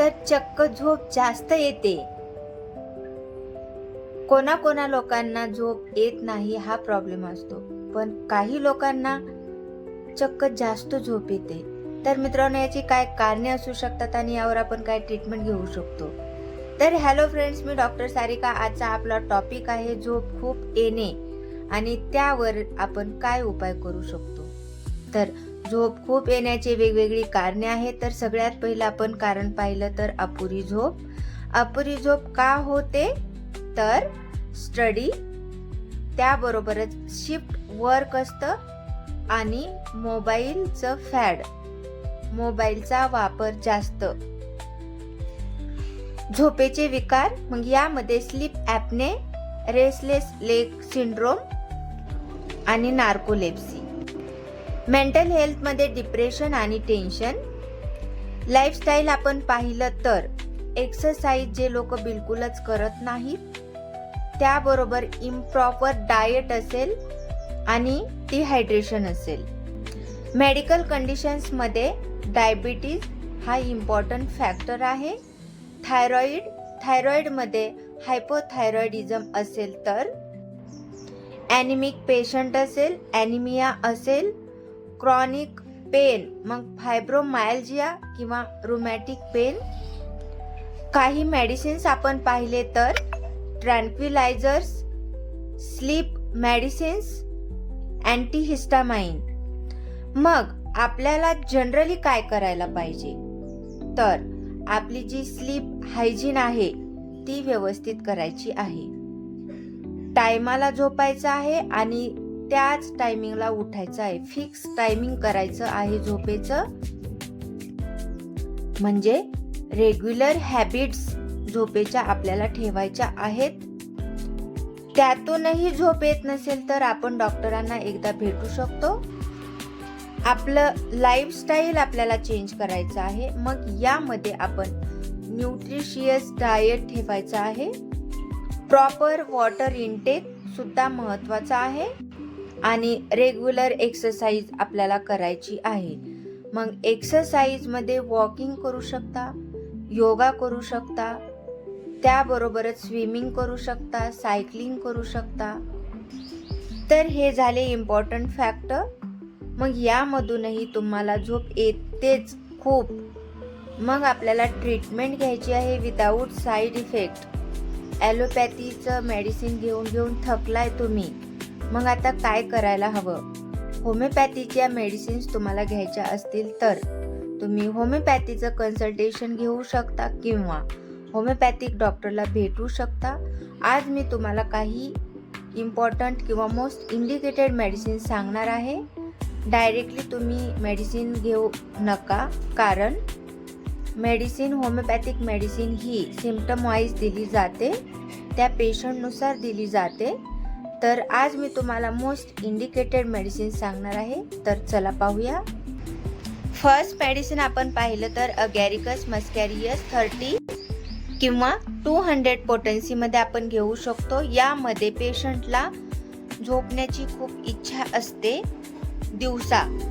तर चक्क झोप जास्त येते. कोणाकोणा लोकांना झोप येत नाही हा प्रॉब्लेम असतो. पण काही लोकांना चक्क जास्त झोप येते. तर मित्रांनो याची काय कारणे असू शकतात आणि यावर आपण काय ट्रीटमेंट घेऊ शकतो? तर हॅलो फ्रेंड्स मी डॉक्टर सारिका. आजचा आपला टॉपिक आहे झोप खूप येणे आणि त्यावर आपण काय उपाय करू शकतो? तर झोप खूप येण्याचे वेगवेगळी कारणे आहेत. तर सगळ्यात पहिलं आपण कारण पाहिलं तर अपुरी झोप. अपुरी झोप का होते? तर स्टडी त्याबरोबरच शिफ्ट वर्क असतं आणि मोबाईलचं फॅड. मोबाईलचा वापर जास्त. झोपेचे विकार मग यामध्ये sleep apnea restless leg syndrome आणि नार्कोलेप्सी. मेंटल हेल्थमध्ये डिप्रेशन आणि टेन्शन लाईफस्टाईल आपण पाहिलं तर एक्सरसाइज जे लोक बिलकुलच करत नाहीत त्याबरोबर इम्प्रॉपर डाएट असेल आणि डिहायड्रेशन असेल. मेडिकल कंडिशन्समध्ये डायबिटीज हा इम्पॉर्टंट फॅक्टर आहे. थायरॉईड थायरॉईडमध्ये हायपोथायरॉईडिझम असेल तर ॲनिमिक पेशंट असेल ॲनिमिया असेल क्रॉनिक पेन मग फायब्रोमायल्जिया किंवा रुमॅटिक पेन काही मेडिसिन्स आपण पाहिले तर ट्रँक्विलायझर्स स्लीप मेडिसिन्स अँटीहिस्टामाइन मग आपल्याला जनरली काय करायला पाहिजे? तर आपली जी स्लीप हायजीन आहे ती व्यवस्थित करायची आहे. टायमाला झोपायचं आहे आणि त्याच टायमिंगला उठायचं आहे. फिक्स टायमिंग करायचं आहे झोपेचं. म्हणजे रेग्युलर हॅबिट्स झोपेच्या आपल्याला ठेवायच्या आहेत. त्यातूनही झोप येत नसेल तर आपण डॉक्टरांना एकदा भेटू शकतो. आपलं लाईफस्टाईल आपल्याला चेंज करायचं आहे. मग यामध्ये आपण न्यूट्रिशियस डाएट ठेवायचं आहे. प्रॉपर वॉटर इनटेक सुद्धा महत्त्वाचा आहे. आणि रेग्युलर एक्सरसाइज आपल्याला करायची आहे. मग एक्सरसाइजमध्ये वॉकिंग करू शकता योगा करू शकता त्याबरोबरच स्विमिंग करू शकता सायकलिंग करू शकता. तर हे झाले इम्पॉर्टंट फॅक्टर मग यामधूनही तुम्हाला झोप येतेच खूप. मग आपल्याला ट्रीटमेंट घ्यायची आहे विदाऊट साईड इफेक्ट ॲलोपॅथीचं मेडिसिन घेऊन घेऊन थकलाय तुम्ही. मग आता काय करायला हवं? होमिओपॅथीच्या मेडिसिन्स तुम्हाला घ्यायच्या असतील तर तुम्ही होमिओपॅथीचं कन्सल्टेशन घेऊ शकता किंवा होमिओपॅथिक डॉक्टरला भेटू शकता. आज मी तुम्हाला काही इम्पॉर्टंट किंवा मोस्ट इंडिकेटेड मेडिसिन सांगणार आहे. डायरेक्टली तुम्ही मेडिसिन घेऊ नका कारण मेडिसिन होमिओपॅथिक मेडिसिन ही सिम्टम वाईज दिली जाते. त्या पेशंटनुसार दिली जाते. तर आज मी तुम्हाला मोस्ट इंडिकेटेड मेडिसिन सांगणार आहे. तर चला पाहूया. फर्स्ट मेडिसिन आपण पाहिलं तर अगॅरिकस मस्कॅरियस थर्टी किंवा टू हंड्रेड पोटन्सीमध्ये आपण घेऊ शकतो. यामध्ये पेशंटला झोपण्याची खूप इच्छा असते. दिवसा.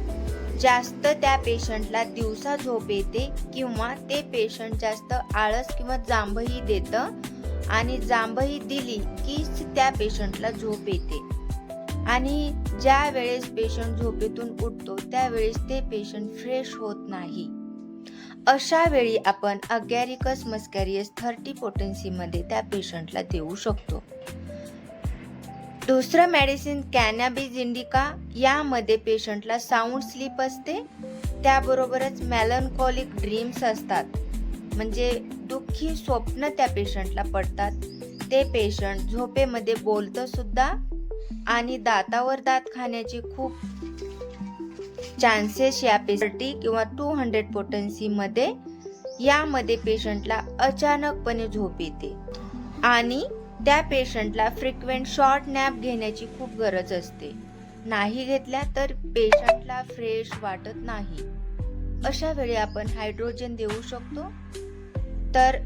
जास्त त्या पेशंटला दिवसा झोप येते किंवा ते पेशंट जास्त आळस किंवा जांभही देतं. आणि जांभही दिली की त्या पेशंटला झोप येते. आणि ज्या वेळेस पेशंट झोपेतून उठतो त्यावेळेस ते पेशंट फ्रेश होत नाही. अशा वेळी आपण अगॅरिकस मस्कॅरियस थर्टी पोटेन्सीमध्ये त्या पेशंटला देऊ शकतो. दुसरं मेडिसिन कॅनॅबिज इंडिका यामध्ये पेशंटला साऊंड स्लीप असते. त्याबरोबरच मॅलनकॉलिक ड्रीम्स असतात. म्हणजे दुःखी स्वप्न त्या पेशंटला पडतात. ते पेशंट झोपेमध्ये बोलतं सुद्धा आणि दातावर दात खाण्याचे खूप चान्सेस या पेशंटी किंवा टू हंड्रेड पोटन्सीमध्ये यामध्ये पेशंटला अचानकपणे झोप येते. आणि त्या पेशंटला फ्रिक्वेंट शॉर्ट नॅप घेण्याची खूप गरज असते. नाही घेतल्या तर पेशंटला फ्रेश वाटत नाही. अशा वेळी आपण हायड्रोजन देऊ शकतो. तर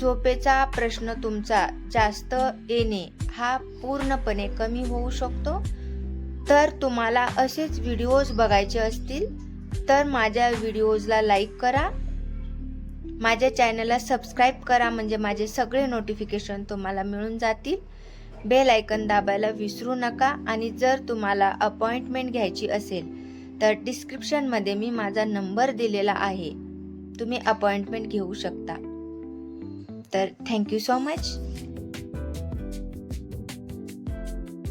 झोपेचा प्रश्न तुमचा जास्त येणे हा पूर्णपणे कमी होऊ शकतो. तर तुम्हाला असेच व्हिडिओज बघायचे असतील तर माझ्या व्हिडिओजला लाईक करा. माझ्या चॅनलला सबस्क्राईब करा म्हणजे माझे सगळे नोटिफिकेशन तुम्हाला मिळून जातील. बेल आयकन दाबायला विसरू नका आणि जर तुम्हाला अपॉइंटमेंट घ्यायची असेल तर डिस्क्रिप्शनमध्ये मी माझा नंबर दिलेला आहे. तुम्ही अपॉइंटमेंट घेऊ शकता. तर थँक्यू सो मच